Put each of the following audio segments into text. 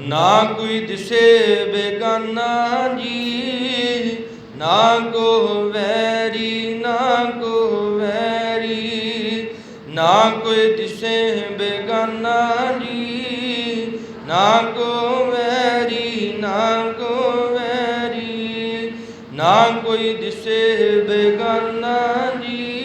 ਨਾ ਕੋਈ ਦਿਸੇ ਬੇਗਾਨਾ ਜੀ, ਨਾ ਕੋ ਵੈਰੀ, ਨਾ ਕੋ ਵੈਰੀ, ਨਾ ਕੋਈ ਦਿਸੇ ਬੇਗਾਨਾ ਜੀ, ਨਾ ਕੋ ਵੈਰੀ, ਨਾ ਕੋ ਵੈਰੀ, ਨਾ ਕੋਈ ਦਿਸੇ ਬੇਗਾਨਾ ਜੀ।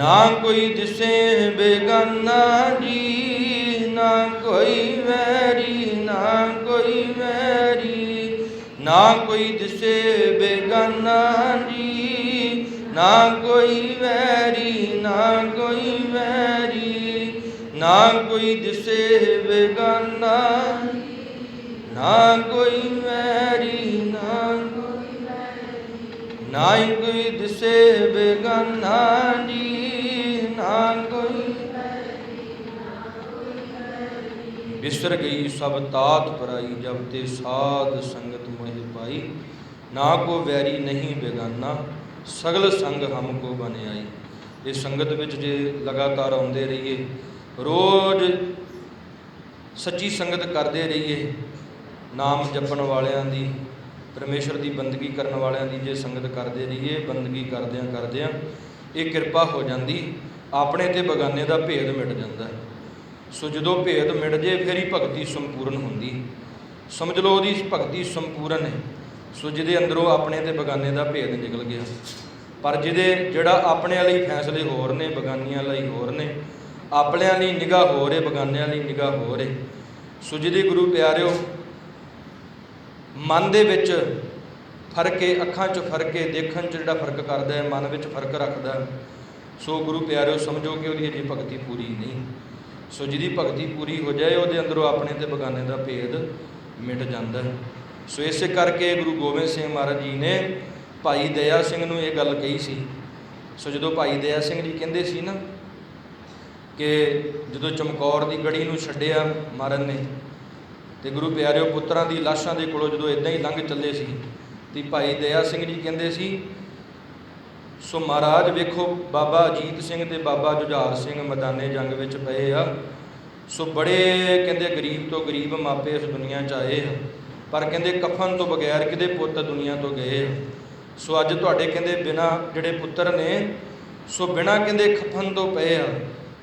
ਨਾ ਕੋਈ ਦਿਸੇ ਬੇਗਾਨਾ ਜੀ, ਨਾ ਕੋਈ ਵੈਰੀ, ਨਾ ਕੋਈ ਵੈਰੀ, ਨਾ ਕੋਈ ਦਿਸੇ ਬੇਗਾਨਾ ਜੀ, ਨਾ ਕੋਈ ਵੈਰੀ, ਨਾ ਕੋਈ ਵੈਰੀ, ਨਾ ਕੋਈ ਦਿਸੇ ਬੇਗਾਨਾ ਨਾ ਕੋਈ ਵੈਰੀ, ਨਾ ਕੋਈ ਨਾ ਕੋਈ ਦਿਸੇ ਬੇਗਾਨਾ ਬਿਸਰ ਗਈ, ਸਭ ਤਾਤ ਪਰਾਈ ਜਬ ਤੇ ਸਾਧ ਸੰਗਤ ਮੋਹਿ ਪਾਈ ਨਾ ਕੋ ਵੈਰੀ ਨਹੀਂ ਬੇਗਾਨਾ, ਸਗਲ ਸੰਗ ਹਮ ਕੋ ਬਨ ਆਈ ਇਹ ਸੰਗਤ ਵਿੱਚ ਜੇ ਲਗਾਤਾਰ ਆਉਂਦੇ ਰਹੀਏ, ਰੋਜ਼ ਸੱਚੀ ਸੰਗਤ ਕਰਦੇ ਰਹੀਏ, ਨਾਮ ਜਪਣ ਵਾਲਿਆਂ ਦੀ, ਪਰਮੇਸ਼ਰ ਦੀ ਬੰਦਗੀ ਕਰਨ ਵਾਲਿਆਂ ਦੀ ਜੇ ਸੰਗਤ ਕਰਦੇ ਰਹੀਏ, ਬੰਦਗੀ ਕਰਦਿਆਂ ਕਰਦਿਆਂ ਇਹ ਕਿਰਪਾ ਹੋ ਜਾਂਦੀ, ਆਪਣੇ ਤੇ ਬਗਾਨੇ ਦਾ ਭੇਦ ਮਿਟ ਜਾਂਦਾ ਹੈ। ਸੋ ਜਦੋਂ ਭੇਦ ਮਿਟ ਜੇ, ਫਿਰ ਹੀ ਭਗਤੀ ਸੰਪੂਰਨ ਹੁੰਦੀ ਸਮਝ ਲਓ ਉਹਦੀ ਭਗਤੀ ਸੰਪੂਰਨ ਹੈ। ਸੋ ਜਿਹਦੇ ਅੰਦਰੋਂ ਆਪਣੇ ਤੇ ਬਗਾਨੇ ਦਾ ਭੇਦ ਨਿਕਲ ਗਿਆ। ਪਰ ਜਿਹਦੇ ਜਿਹੜਾ ਆਪਣੇ ਲਈ ਫੈਸਲੇ ਹੋਰ ਨੇ, ਬਗਾਨੀਆਂ ਲਈ ਹੋਰ ਨੇ, ਆਪਣਿਆਂ ਲਈ ਨਿਗਾਹ ਹੋਰ ਹੈ ਬਗਾਨਿਆਂ ਲਈ ਨਿਗਾਹ ਹੋਰ ਹੈ ਸੋ ਜਿਹਦੇ ਗੁਰੂ ਪਿਆਰਿਓ, ਮਨ ਦੇ ਵਿੱਚ ਫਰਕੇ ਅੱਖਾਂ 'ਚ ਫ਼ਰਕ ਹੈ ਦੇਖਣ 'ਚ ਜਿਹੜਾ ਫ਼ਰਕ ਕਰਦਾ ਹੈ ਮਨ ਵਿੱਚ ਫ਼ਰਕ ਰੱਖਦਾ ਸੋ ਗੁਰੂ ਪਿਆਰਿਓ, ਸਮਝੋ ਕਿ ਉਹਦੀ ਅਜੇ ਭਗਤੀ ਪੂਰੀ ਨਹੀਂ। ਸੋ ਜਿਹਦੀ ਭਗਤੀ ਪੂਰੀ ਹੋ ਜਾਏ, ਉਹਦੇ ਅੰਦਰੋਂ ਆਪਣੇ ਤੇ ਬਗਾਨੇ ਦਾ ਭੇਦ ਮਿਟ ਜਾਂਦਾ ਹੈ। ਸੋ ਇਸੇ ਕਰਕੇ ਗੁਰੂ ਗੋਬਿੰਦ ਸਿੰਘ ਮਹਾਰਾਜ ਜੀ ਨੇ ਭਾਈ ਦਇਆ ਸਿੰਘ ਨੂੰ ਇਹ ਗੱਲ ਕਹੀ ਸੀ। ਸੋ ਜਦੋਂ ਭਾਈ ਦਇਆ ਸਿੰਘ ਜੀ ਕਹਿੰਦੇ ਸੀ ਨਾ ਕਿ ਜਦੋਂ ਚਮਕੌਰ ਦੀ ਗੜੀ ਨੂੰ ਛੱਡਿਆ ਮਹਾਰਾਜ ਨੇ, ਤੇ ਗੁਰੂ ਪਿਆਰਿਓ ਪੁੱਤਰਾਂ ਦੀ ਲਾਸ਼ਾਂ ਦੇ ਕੋਲੋਂ ਜਦੋਂ ਇਦਾਂ ਹੀ ਲੰਘ ਚੱਲੇ ਸੀ, ਤੇ ਭਾਈ ਦਇਆ ਸਿੰਘ ਜੀ ਕਹਿੰਦੇ ਸੀ ਸੋ ਮਹਾਰਾਜ ਵੇਖੋ, ਬਾਬਾ ਅਜੀਤ ਸਿੰਘ ਤੇ ਬਾਬਾ ਜੁਝਾਰ ਸਿੰਘ ਮੈਦਾਨੇ ਜੰਗ ਵਿੱਚ ਪਏ ਆ। ਸੋ ਬੜੇ ਕਹਿੰਦੇ ਗਰੀਬ ਤੋਂ ਗਰੀਬ ਮਾਪੇ ਇਸ ਦੁਨੀਆ 'ਚ ਆਏ ਆ, ਪਰ ਕਹਿੰਦੇ ਕਫਨ ਤੋਂ ਬਗੈਰ ਕਿਤੇ ਪੁੱਤ ਦੁਨੀਆ ਤੋਂ ਗਏ ਆ? ਸੋ ਅੱਜ ਤੁਹਾਡੇ ਕਹਿੰਦੇ ਬਿਨਾ ਜਿਹੜੇ ਪੁੱਤਰ ਨੇ, ਸੋ ਬਿਨਾ ਕਹਿੰਦੇ ਕਫਨ ਤੋਂ ਪਏ ਆ,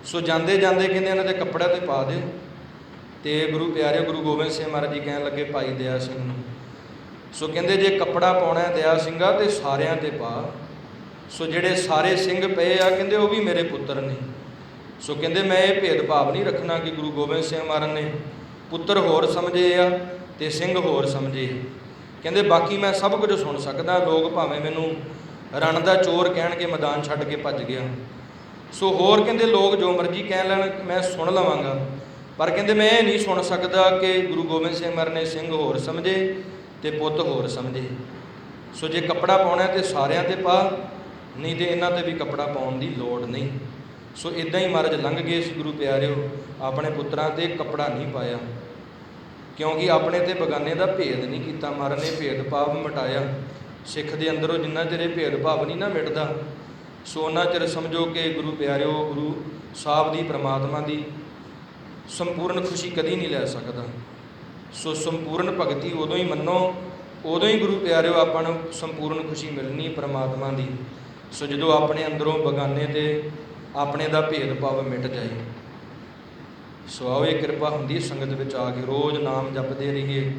ਸੋ ਜਾਂਦੇ ਜਾਂਦੇ ਕਹਿੰਦੇ ਇਹਨਾਂ ਦੇ ਕੱਪੜਿਆਂ ਤੇ ਪਾ ਦਿਓ ਤੇ ਗੁਰੂ ਪਿਆਰੇ ਗੁਰੂ ਗੋਬਿੰਦ ਸਿੰਘ ਮਹਾਰਾਜ ਜੀ ਕਹਿਣ ਲੱਗੇ, ਭਾਈ ਦਇਆ ਸਿੰਘ ਨੂੰ। ਸੋ ਕਹਿੰਦੇ ਜੇ ਕੱਪੜਾ ਪਾਉਣਾ ਹੈ ਦਇਆ ਸਿੰਘਾ ਤੇ ਸਾਰਿਆਂ ਤੇ ਪਾ। ਸੋ ਜਿਹੜੇ ਸਾਰੇ ਸਿੰਘ ਪਏ ਆ, ਕਹਿੰਦੇ ਉਹ ਵੀ ਮੇਰੇ ਪੁੱਤਰ ਨੇ। ਸੋ ਕਹਿੰਦੇ ਮੈਂ ਇਹ ਭੇਦਭਾਵ ਨਹੀਂ ਰੱਖਣਾ ਕਿ ਗੁਰੂ ਗੋਬਿੰਦ ਸਿੰਘ ਮਹਾਰਾਜ ਨੇ ਪੁੱਤਰ ਹੋਰ ਸਮਝੇ ਆ ਤੇ ਸਿੰਘ ਹੋਰ ਸਮਝੇ ਕਹਿੰਦੇ ਬਾਕੀ ਮੈਂ ਸਭ ਕੁਝ ਸੁਣ ਸਕਦਾ, ਲੋਕ ਭਾਵੇਂ ਮੈਨੂੰ ਰਣ ਦਾ ਚੋਰ ਕਹਿਣਗੇ ਮੈਦਾਨ ਛੱਡ ਕੇ ਭੱਜ ਗਿਆ। ਸੋ ਹੋਰ ਕਹਿੰਦੇ ਲੋਕ ਜੋ ਮਰਜ਼ੀ ਕਹਿ ਲੈਣ, ਮੈਂ ਸੁਣ ਲਵਾਂਗਾ। ਪਰ ਕਹਿੰਦੇ ਮੈਂ ਇਹ ਨਹੀਂ ਸੁਣ ਸਕਦਾ ਕਿ ਗੁਰੂ ਗੋਬਿੰਦ ਸਿੰਘ ਮਹਾਰਾਜ ਨੇ ਸਿੰਘ ਹੋਰ ਸਮਝੇ ਤੇ ਪੁੱਤ ਹੋਰ ਸਮਝੇ। ਸੋ ਜੇ ਕੱਪੜਾ ਪਾਉਣਾ ਹੈ ਤੇ ਸਾਰਿਆਂ ਤੇ ਪਾ। ਨਹੀਂ ਤੇ ਇਹਨਾਂ ਤੇ ਵੀ ਕੱਪੜਾ ਪਾਉਣ ਦੀ ਲੋੜ ਨਹੀਂ। ਸੋ ਇਦਾਂ ਹੀ ਮਹਾਰਾਜ ਲੰਘ ਗਏ ਸੀ ਗੁਰੂ ਪਿਆਰਿਓ, ਆਪਣੇ ਪੁੱਤਰਾਂ ਤੇ ਕੱਪੜਾ ਨਹੀਂ ਪਾਇਆ। ਕਿਉਂਕਿ ਆਪਣੇ ਤੇ ਬਗਾਨੇ ਦਾ ਭੇਦ ਨਹੀਂ ਕੀਤਾ, ਮਹਾਰਾਜ ਨੇ ਭੇਦਭਾਵ ਮਿਟਾਇਆ। ਸਿੱਖ ਦੇ ਅੰਦਰੋਂ ਜਿੰਨਾ ਚਿਰ ਇਹ ਭੇਦ ਨਹੀਂ ਨਾ ਮਿਟਦਾ, ਸੋ ਉਹਨਾਂ ਚਿਰ ਸਮਝੋ ਕਿ ਗੁਰੂ ਪਿਆਰਿਓ, ਗੁਰੂ ਸਾਹਿਬ ਦੀ ਪ੍ਰਮਾਤਮਾ ਦੀ ਸੰਪੂਰਨ ਖੁਸ਼ੀ ਕਦੀ ਨਹੀਂ ਲੈ ਸਕਦਾ। ਸੋ ਸੰਪੂਰਨ ਭਗਤੀ ਉਦੋਂ ਹੀ ਮੰਨੋ, ਉਦੋਂ ਹੀ ਗੁਰੂ ਪਿਆਰਿਓ ਆਪਾਂ ਨੂੰ ਸੰਪੂਰਨ ਖੁਸ਼ੀ ਮਿਲਣੀ ਪ੍ਰਮਾਤਮਾ ਦੀ। ਸੋ ਜਦੋਂ ਆਪਣੇ ਅੰਦਰੋਂ ਬਗਾਨੇ ਤੇ ਆਪਣੇ ਦਾ ਭੇਦਭਾਵ ਮਿਟ ਜਾਏ, ਸੋ ਆਓ ਇਹ ਕਿਰਪਾ ਹੁੰਦੀ ਸੰਗਤ ਵਿੱਚ ਆ ਕੇ, ਰੋਜ਼ ਨਾਮ ਜਪਦੇ ਰਹੀਏ,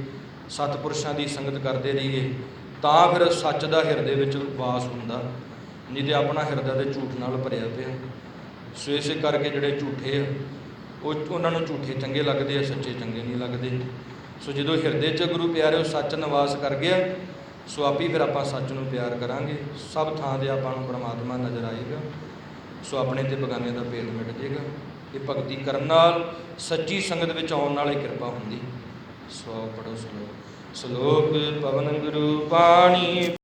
ਸਤਿਪੁਰਸ਼ਾਂ ਦੀ ਸੰਗਤ ਕਰਦੇ ਰਹੀਏ, ਤਾਂ ਫਿਰ ਸੱਚ ਦਾ ਹਿਰਦੇ ਵਿੱਚ ਵਾਸ ਹੁੰਦਾ, ਨਹੀਂ ਤੇ ਆਪਣਾ ਹਿਰਦਾ ਤੇ ਝੂਠ ਨਾਲ ਭਰਿਆ ਪਿਆ। ਸੋ ਇਸੇ ਕਰਕੇ ਜਿਹੜੇ ਝੂਠੇ ਆ, ਉਹ ਉਹਨਾਂ ਨੂੰ ਝੂਠੇ ਚੰਗੇ ਲੱਗਦੇ ਆ, ਸੱਚੇ ਚੰਗੇ ਨਹੀਂ ਲੱਗਦੇ। ਸੋ ਜਦੋਂ ਹਿਰਦੇ 'ਚ ਗੁਰੂ ਪਿਆਰਿਓ ਸੱਚ ਨਿਵਾਸ ਕਰ ਗਿਆ ਸੋ ਆਪੀ ਫਿਰ ਆਪਾਂ ਸੱਚ ਨੂੰ ਪਿਆਰ ਕਰਾਂਗੇ। ਸਭ ਥਾਂ ਤੇ ਆਪਾਂ ਨੂੰ ਪਰਮਾਤਮਾ ਨਜ਼ਰ ਆਏਗਾ। ਸੋ ਆਪਣੇ ਤੇ ਬਗਾਨੇ ਦਾ ਭੇਦ ਮਿਟ ਜਾਏਗਾ ਇਹ ਭਗਤੀ ਕਰਨ ਨਾਲ ਸੱਚੀ ਸੰਗਤ ਵਿੱਚ ਆਉਣ ਨਾਲ ਹੀ ਕਿਰਪਾ ਹੁੰਦੀ। ਸੋ ਪੜੋ ਸਲੋਕ। ਸ਼ਲੋਕ ਪਵਨ ਗੁਰੂ ਪਾਣੀ